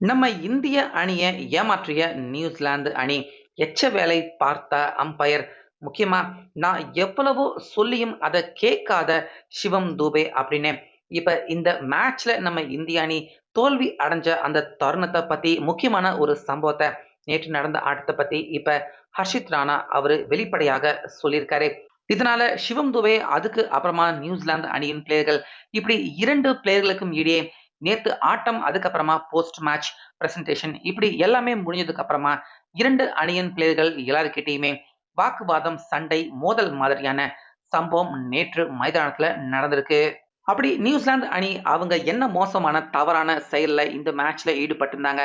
நம்ம இந்திய அணியை ஏமாற்றிய நியூசிலாந்து அணி எச்ச வேலை பார்த்த அம்பயர் முக்கியமா நான் எவ்வளவோ சொல்லியும் அதை கேட்காத சிவம் தூபே அப்படின்னு. இப்ப இந்த மேட்ச்ல நம்ம இந்திய அணி தோல்வி அடைஞ்ச அந்த தருணத்தை பத்தி முக்கியமான ஒரு சம்பவத்தை நேற்று நடந்த ஆட்டத்தை பத்தி இப்ப ஹர்ஷித் ராணா அவரு வெளிப்படையாக சொல்லியிருக்காரு. இதனால சிவம் துபே அதுக்கு அப்புறமா நியூசிலாந்து அணியின் பிளேயர்கள் இப்படி இரண்டு பிளேயர்களுக்கும் இடையே நேத்து ஆட்டம் அதுக்கப்புறமா போஸ்ட் மேட்ச் பிரசன்டேஷன் இப்படி எல்லாமே முடிஞ்சதுக்கு அப்புறமா இரண்டு அணியின் பிளேயர்கள் எல்லாருக்கிட்டையுமே வாக்குவாதம் சண்டை மோதல் மாதிரியான சம்பவம் நேற்று மைதானத்துல நடந்திருக்கு. அப்படி நியூசிலாந்து அணி அவங்க என்ன மோசமான தவறான செயல்ல இந்த மேட்ச்ல ஈடுபட்டிருந்தாங்க?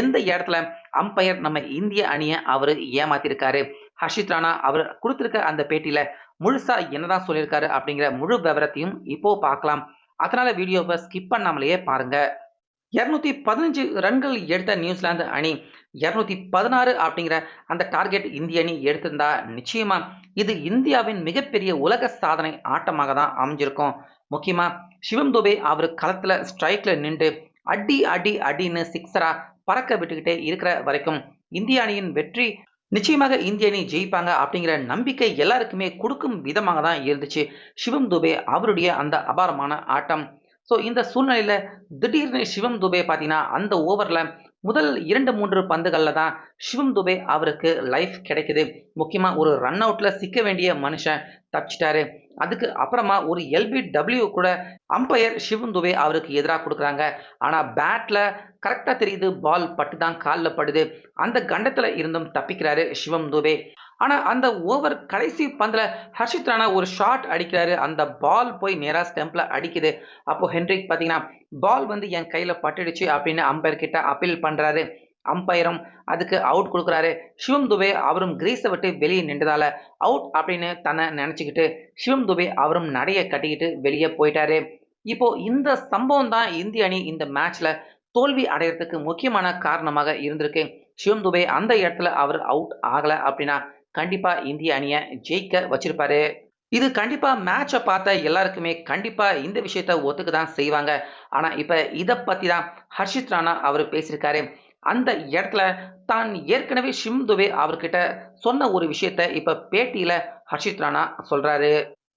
எந்த இடத்துல அம்பையர் நம்ம இந்திய அணியை அவர் ஏமாத்திருக்காரு? ஹர்ஷித் ராணா அவர் கொடுத்திருக்க அந்த பேட்டியில முழுசா என்னதான் சொல்லியிருக்காரு அப்படிங்கிற முழு விவரத்தையும் இப்போ பார்க்கலாம். அதனால வீடியோவை ஸ்கிப் பண்ணாமலேயே பாருங்க. இருநூத்தி பதினஞ்சு ரன்கள் எடுத்த நியூசிலாந்து அணி இருநூத்தி பதினாறு அப்படிங்கிற அந்த டார்கெட் இந்திய அணி எடுத்திருந்தா நிச்சயமா இது இந்தியாவின் மிகப்பெரிய உலக சாதனை ஆட்டமாக தான் அமைஞ்சிருக்கும். முக்கியமா சிவம் துபே அவர் களத்துல ஸ்ட்ரைக்ல நின்று அடி அடி அடின்னு சிக்ஸரா பறக்க விட்டுக்கிட்டே இருக்கிற வரைக்கும் இந்திய அணியின் வெற்றி நிச்சயமாக இந்திய அணி ஜெயிப்பாங்க அப்படிங்கிற நம்பிக்கை எல்லாருக்குமே கொடுக்கும் விதமாக தான் இருந்துச்சு. சிவம் துபே அவருடைய அந்த அபாரமான ஆட்டம். ஸோ இந்த சூழ்நிலையில் திடீர்னு சிவம் துபே பார்த்தீங்கன்னா அந்த ஓவரில் முதல் இரண்டு மூன்று பந்துகளில் தான் சிவம் துபே அவருக்கு லைஃப் கிடைக்குது. முக்கியமாக ஒரு ரன் அவுட்டில் சிக்க வேண்டிய மனுஷன் தப்பிச்சிட்டாரு. அதுக்கு அப்புறமா ஒரு எல்பி டபிள்யூ கூட அம்பையர் சிவம் துபே அவருக்கு எதிராக கொடுக்குறாங்க. ஆனால் பேட்டில் கரெக்டாக தெரியுது பால் பட்டு தான் காலில் படுது. அந்த கண்டத்தில் இருந்தும் தப்பிக்கிறாரு சிவம் தூபே. ஆனால் அந்த ஓவர் கடைசி பந்தில் ஹர்ஷித் ராணா ஒரு ஷாட் அடிக்கிறாரு. அந்த பால் போய் நேராக ஸ்டெம்பில் அடிக்குது. அப்போ ஹென்ரிக் பார்த்தீங்கன்னா பால் வந்து என் கையில் பட்டுடுச்சு அப்படின்னு அம்பையர் கிட்ட அப்பீல் பண்ணுறாரு அம்பையரும் அதுக்கு அவுட் கொடுக்குறாரு. சிவம் துபே அவரும் கிரீஸை விட்டு வெளியே நின்றதால அவுட் அப்படின்னு தன்னை நினச்சிக்கிட்டு சிவம் துபே அவரும் நடைய கட்டிக்கிட்டு வெளியே போயிட்டாரு. இப்போ இந்த சம்பவம் தான் இந்திய அணி இந்த மேட்ச்ல தோல்வி அடையறதுக்கு முக்கியமான காரணமாக இருந்திருக்கு. சிவம் துபே அந்த இடத்துல அவர் அவுட் ஆகலை அப்படின்னா கண்டிப்பா இந்திய அணியை ஜெயிக்க வச்சிருப்பாரு. இது கண்டிப்பா மேட்சை பார்த்த எல்லாருக்குமே கண்டிப்பா இந்த விஷயத்த ஒத்துக்க தான் செய்வாங்க. ஆனா இப்ப இதை பத்தி தான் ஹர்ஷித் ராணா அவர் பேசியிருக்காரு. அந்த இடத்துல தான் ஏற்கனவே ஷிம் துபே அவர்கிட்ட சொன்ன ஒரு விஷயத்த இப்ப பேட்டியில ஹர்ஷித் ராணா சொல்றாரு.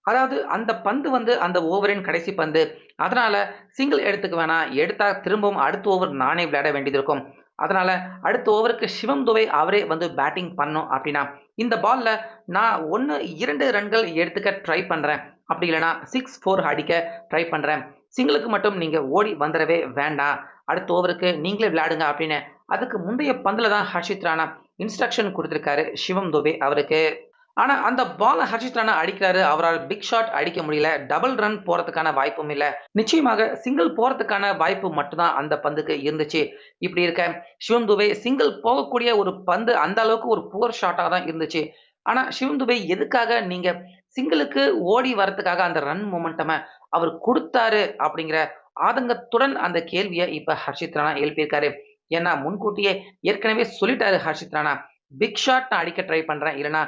அதாவது அந்த பந்து வந்து அந்த ஓவரின் கடைசி பந்து. அதனால சிங்கிள் எடுத்துக்க வேணாம் எடுத்தா திரும்பவும் அடுத்த ஓவர் நானே விளையாட வேண்டியது இருக்கும். அதனால அடுத்த ஓவருக்கு சிவம் துவை அவரே வந்து பேட்டிங் பண்ணும் அப்படின்னா இந்த பால்ல நான் ஒன்று இரண்டு ரன்கள் எடுத்துக்க ட்ரை பண்றேன். அப்படி இல்லைனா சிக்ஸ் ஃபோர் அடிக்க ட்ரை பண்றேன். சிங்கிளுக்கு மட்டும் நீங்க ஓடி வந்துடவே வேண்டாம். அடுத்த ஓவருக்கு நீங்களே விளையாடுங்க அப்படின்னு. அதுக்கு முந்தைய பந்தில் தான் ஹர்ஷித் ராணா இன்ஸ்ட்ரக்ஷன் கொடுத்துருக்காரு சிவம் துபே அவருக்கு. ஆனால் அந்த பாலை ஹர்ஷித் ராணா அடிக்கிறாரு. அவரால் பிக் ஷாட் அடிக்க முடியல. டபுள் ரன் போகிறதுக்கான வாய்ப்பும் இல்லை. நிச்சயமாக சிங்கிள் போகிறதுக்கான வாய்ப்பு மட்டும்தான் அந்த பந்துக்கு இருந்துச்சு. இப்படி இருக்க சிவம் துபே சிங்கிள் போகக்கூடிய ஒரு பந்து அந்த அளவுக்கு ஒரு புவர் ஷாட்டாக தான் இருந்துச்சு. ஆனால் சிவம் துபே எதுக்காக நீங்கள் சிங்கிளுக்கு ஓடி வரத்துக்காக அந்த ரன் மொமெண்டமை அவர் கொடுத்தாரு அப்படிங்கிற ஆதங்கத்துடன் அந்த கேள்வியை இப்போ ஹர்ஷித் ராணா எழுப்பியிருக்காரு. ஏன்னா முன்கூட்டியே ஏற்கனவே சொல்லிட்டாரு ஹர்ஷித் ராணா பிக் ஷாட் நான் அடிக்க ட்ரை பண்றேன். இல்லைனா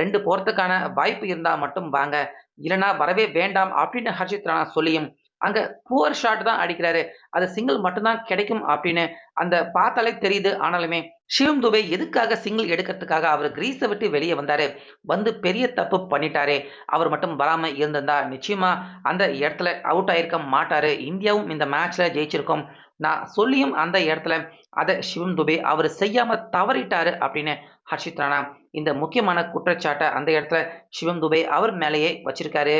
ரெண்டு போறதுக்கான வாய்ப்பு இருந்தா மட்டும் வாங்க. இல்லைனா வரவே வேண்டாம் அப்படின்னு ஹர்ஷித் ராணா சொல்லியும் அங்க புவர் ஷாட் தான் அடிக்கிறாரு. அது சிங்கிள் மட்டும்தான் கிடைக்கும் அப்படின்னு அந்த பார்த்தாலே தெரியுது ஆனாலுமே சிவம் துபே எதுக்காக சிங்கிள் எடுக்கிறதுக்காக அவர் கிரீஸை விட்டு வெளியே வந்தாரு? வந்து பெரிய தப்பு பண்ணிட்டாரு. அவர் மட்டும் வராம இருந்திருந்தா நிச்சயமா அந்த இடத்துல அவுட் ஆயிருக்க மாட்டாரு. இந்தியாவும் இந்த மேட்ச்ல ஜெயிச்சிருக்கோம். நான் சொல்லியும் அந்த இடத்துல அதை சிவம் துபே அவர் செய்யாம தவறிட்டாரு அப்படின்னு ஹர்ஷித் ராணா. இந்த முக்கியமான குற்றச்சாட்டை அந்த இடத்துல சிவம் துபே அவர் மேலேயே வச்சிருக்காரு.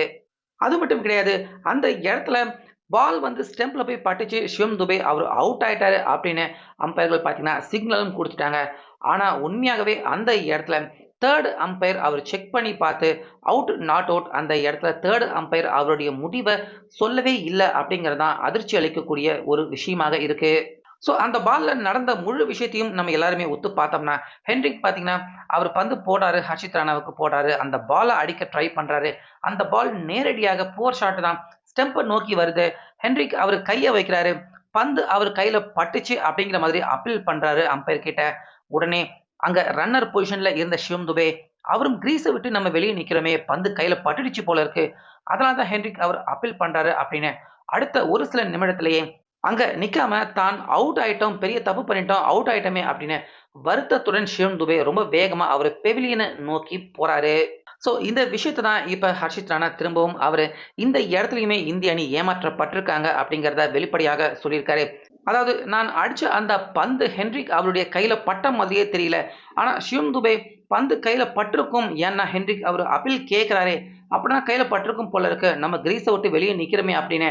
அது மட்டும் கிடையாது. அந்த இடத்துல பால் வந்து ஸ்டெம்பில் போய் பட்டுச்சு சிவம் துபே அவர் அவுட் ஆயிட்டாரு அப்படின்னு அம்பையர்கள் பார்த்தீங்கன்னா சிக்னலும் கொடுத்துட்டாங்க. ஆனால் உண்மையாகவே அந்த இடத்துல தேர்ட் அம்பையர் அவர் செக் பண்ணி பார்த்து அவுட் நாட் அவுட் அந்த இடத்துல தேர்ட் அம்பையர் அவருடைய முடிவை சொல்லவே இல்லை அப்படிங்கிறது தான் அதிர்ச்சி அளிக்கக்கூடிய ஒரு விஷயமாக இருக்குது ஸோ அந்த பாலில் நடந்த முழு விஷயத்தையும் நம்ம எல்லாருமே ஒத்து பார்த்தோம்னா ஹென்ரிக் பார்த்தீங்கன்னா அவர் பந்து போடாரு ஹர்ஷித் ராணாவுக்கு போடாரு அந்த பாலை அடிக்க ட்ரை பண்ணுறாரு அந்த பால் நேரடியாக போர் ஷாட் தான் ஸ்டெம்பை நோக்கி வருது. ஹென்ரிக் அவர் கையை வைக்கிறாரு. பந்து அவர் கையில் பட்டுச்சு அப்படிங்கிற மாதிரி அப்பீல் பண்ணுறாரு அம்பையர் கிட்ட. உடனே அங்கே ரன்னர் பொசிஷன்ல இருந்த சிவம் துபே அவரும் கிரீஸை விட்டு நம்ம வெளியே நிற்கிறோமே பந்து கையில் பட்டுடுச்சு போல இருக்கு. அதனால தான் ஹென்ரிக் அவர் அப்பீல் பண்ணுறாரு அப்படின்னு. அடுத்த ஒரு சில நிமிடத்திலேயே அங்க நிக்காம தான் அவுட் ஆயிட்டோம் பெரிய தப்பு பண்ணிட்டோம் அவுட் ஆயிட்டோமே அப்படின்னு வருத்தத்துடன் சிவம் துபே ரொம்ப வேகமா அவர் பெவிலியனை நோக்கி போறாரு. ஸோ இந்த விஷயத்தை தான் இப்போ ஹர்ஷித் ராணா திரும்பவும் அவர் இந்த இடத்துலையுமே இந்திய அணி ஏமாற்றப்பட்டிருக்காங்க அப்படிங்கிறத வெளிப்படையாக சொல்லியிருக்காரு. அதாவது நான் அடித்த அந்த பந்து ஹென்ரிக் அவருடைய கையில் பட்ட மாதிரியே தெரியல. ஆனால் சிவம் துபே பந்து கையில் பட்டிருக்கும் ஏன்னா ஹென்ரிக் அவர் அப்பீல் கேட்குறாரே அப்படின்னா கையில் பட்டிருக்கும் போல இருக்கு. நம்ம கிரீஸை விட்டு வெளியே நிற்கிறோமே அப்படின்னு.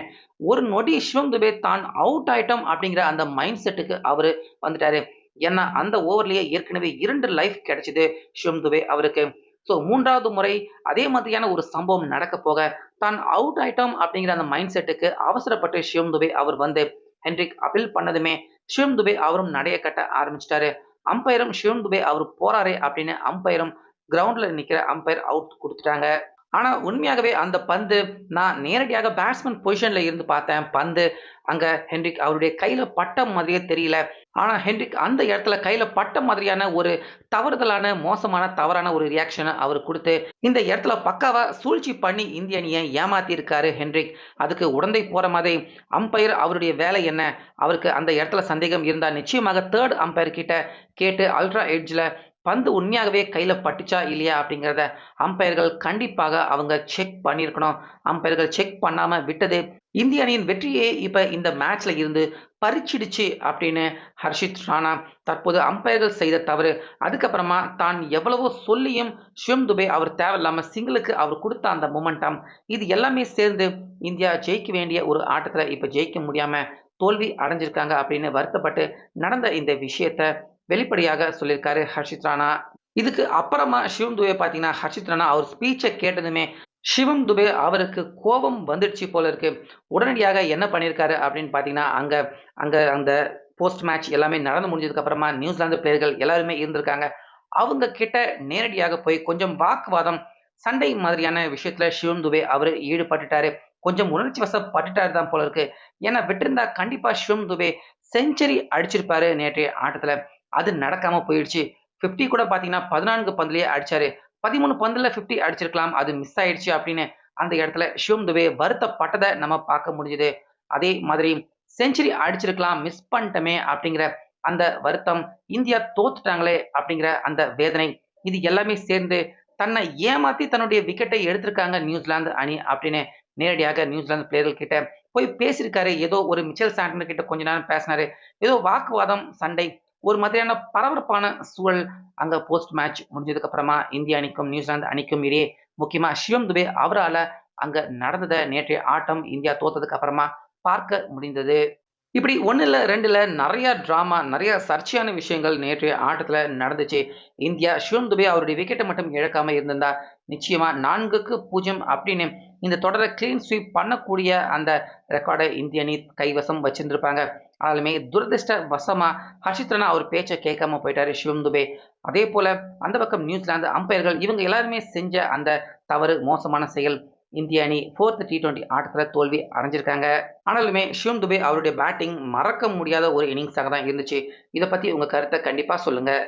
ஒரு நொடி ஷிவம் துபே தான் அவுட் ஆயிட்டோம் அப்படிங்கிற அந்த மைண்ட் செட்டுக்கு அவர் வந்துட்டாரு. ஏன்னா அந்த ஓவர்லேயே ஏற்கனவே இரண்டு லைஃப் கிடைச்சிது ஷிவம் துபே அவருக்கு. ஸோ மூன்றாவது முறை அதே மாதிரியான ஒரு சம்பவம் நடக்க போக தான் அவுட் ஆயிட்டோம் அப்படிங்கிற அந்த மைண்ட் செட்டுக்கு அவசரப்பட்டு ஷிவம் துபே அவர் வந்து ஹென்ரிக் அப்பீல் பண்ணதுமே சிவம் துபே அவரும் நடைய கட்ட ஆரம்பிச்சிட்டாரு. அம்பையரும் ஷிவம் துபே அவர் போறாரே அப்படின்னு அம்பையரும் கிரவுண்டில் நிற்கிற அம்பையர் அவுட் கொடுத்துட்டாங்க. ஆனால் உண்மையாகவே அந்த பந்து நான் நேரடியாக பேட்ஸ்மேன் பொசிஷனில் இருந்து பார்த்தேன். பந்து அங்கே ஹென்ரிக் அவருடைய கையில் பட்ட மாதிரியே தெரியல. ஆனால் ஹென்ரிக் அந்த இடத்துல கையில் பட்ட மாதிரியான ஒரு தவறுதலான மோசமான தவறான ஒரு ரியாக்ஷனை அவர் கொடுத்து இந்த இடத்துல பக்காவாக சூழ்ச்சி பண்ணி இந்திய அணியை ஏமாத்தியிருக்காரு ஹென்ரிக். அதுக்கு உடந்தை போகிற மாதிரி அம்பையர் அவருடைய வேலை என்ன? அவருக்கு அந்த இடத்துல சந்தேகம் இருந்தால் நிச்சயமாக தேர்ட் அம்பையர் கிட்ட கேட்டு அல்ட்ரா எட்ஜில் பந்து உண்மையாகவே கையில் பட்டுச்சா இல்லையா அப்படிங்கிறத அம்பையர்கள் கண்டிப்பாக அவங்க செக் பண்ணியிருக்கணும். அம்பையர்கள் செக் பண்ணாமல் விட்டது இந்திய அணியின் வெற்றியே இப்போ இந்த மேட்ச்ல இருந்து பறிச்சிடுச்சு அப்படின்னு ஹர்ஷித் ராணா தற்போது அம்பையர்கள் செய்த தவறு. அதுக்கப்புறமா தான் எவ்வளவோ சொல்லியும் சிவம் துபே அவர் தேவையில்லாமல் சிங்கிளுக்கு அவர் கொடுத்த அந்த மொமெண்டம் இது எல்லாமே சேர்ந்து இந்தியா ஜெயிக்க வேண்டிய ஒரு ஆட்டத்தில் இப்போ ஜெயிக்க முடியாமல் தோல்வி அடைஞ்சிருக்காங்க அப்படின்னு வருத்தப்பட்டு நடந்த இந்த விஷயத்த வெளிப்படையாக சொல்லியிருக்காரு ஹர்ஷித் ராணா. இதுக்கு அப்புறமா சிவம் துபே பார்த்தீங்கன்னா ஹர்ஷித் ராணா அவர் ஸ்பீச்சை கேட்டதுமே சிவம் துபே அவருக்கு கோபம் வந்துடுச்சு போல இருக்கு. உடனடியாக என்ன பண்ணியிருக்காரு அப்படின்னு பார்த்தீங்கன்னா அங்கே அங்கே அந்த போஸ்ட் மேட்ச் எல்லாமே நடந்து முடிஞ்சதுக்கு அப்புறமா நியூசிலாந்து பிளேயர்கள் எல்லாருமே இருந்திருக்காங்க. அவங்க கிட்ட நேரடியாக போய் கொஞ்சம் வாக்குவாதம் சண்டை மாதிரியான விஷயத்துல சிவம் துபே அவர் ஈடுபட்டுட்டாரு. கொஞ்சம் உணர்ச்சி வசப்பட்டுட்டாரு தான் போல இருக்கு. ஏன்னா விட்டிருந்தா கண்டிப்பா சிவம் துபே செஞ்சுரி அடிச்சிருப்பாரு நேற்றைய ஆட்டத்துல. அது நடக்காம போயிடுச்சு. 50 கூட பார்த்தீங்கன்னா பதினான்கு பந்துலேயே அடிச்சாரு. பதிமூணு பந்துல 50 அடிச்சிருக்கலாம் அது மிஸ் ஆயிடுச்சு அப்படின்னு அந்த இடத்துல சிவம் துபே வருத்தப்பட்டதை நம்ம பார்க்க முடிஞ்சது. அதே மாதிரி செஞ்சுரி அடிச்சிருக்கலாம் மிஸ் பண்ணிட்டோமே அப்படிங்கிற அந்த வருத்தம் இந்தியா தோத்துட்டாங்களே அப்படிங்கிற அந்த வேதனை இது எல்லாமே சேர்ந்து தன்னை ஏமாத்தி தன்னுடைய விக்கெட்டை எடுத்திருக்காங்க நியூசிலாந்து அணி அப்படின்னு நேரடியாக நியூசிலாந்து பிளேயர்கள் கிட்ட போய் பேசியிருக்காரு. ஏதோ ஒரு மிச்சல் சாண்டனர் கிட்ட கொஞ்ச நேரம் பேசினாரு. ஏதோ வாக்குவாதம் சண்டை ஒரு மாதிரியான பரபரப்பான சூழல் அங்க போஸ்ட் மேட்ச் முடிஞ்சதுக்கு அப்புறமா இந்திய அணிக்கும் நியூசிலாந்து அணிக்கும் இடையே முக்கியமா சிவம் துபே அவரால் அங்க நடந்ததை நேற்றைய ஆட்டம் இந்தியா தோத்ததுக்கு அப்புறமா பார்க்க முடிந்தது. இப்படி ஒன்றில் ரெண்டில் ரெண்டு இல்ல நிறைய டிராமா நிறைய சர்ச்சையான விஷயங்கள் நேற்றைய ஆட்டத்தில் நடந்துச்சு. இந்தியா சிவம் துபே அவருடைய விக்கெட்டை மட்டும் இழக்காமல் இருந்திருந்தா நிச்சயமாக நான்குக்கு பூஜ்ஜியம் அப்படின்னு இந்த தொடரை கிளீன் ஸ்வீப் பண்ணக்கூடிய அந்த ரெக்கார்டை இந்திய அணி கைவசம் வச்சிருந்திருப்பாங்க. ஆனாலுமே துரதிருஷ்ட வசமா ஹர்ஷித்ரனா அவர் பேச்சை கேட்காம போயிட்டாரு சிவம் துபே அதே போல அந்த பக்கம் நியூசிலாந்து அம்பையர்கள் இவங்க எல்லாருமே செஞ்ச அந்த தவறு மோசமான செயல் இந்திய அணி ஃபோர்த் டி டுவெண்ட்டி ஆட்டத்தில் தோல்வி அடைஞ்சிருக்காங்க. ஆனாலுமே சிவம் துபே அவருடைய பேட்டிங் மறக்க முடியாத ஒரு இன்னிங்ஸாக தான் இருந்துச்சு. இதை பற்றி உங்கள் கருத்தை கண்டிப்பாக சொல்லுங்கள்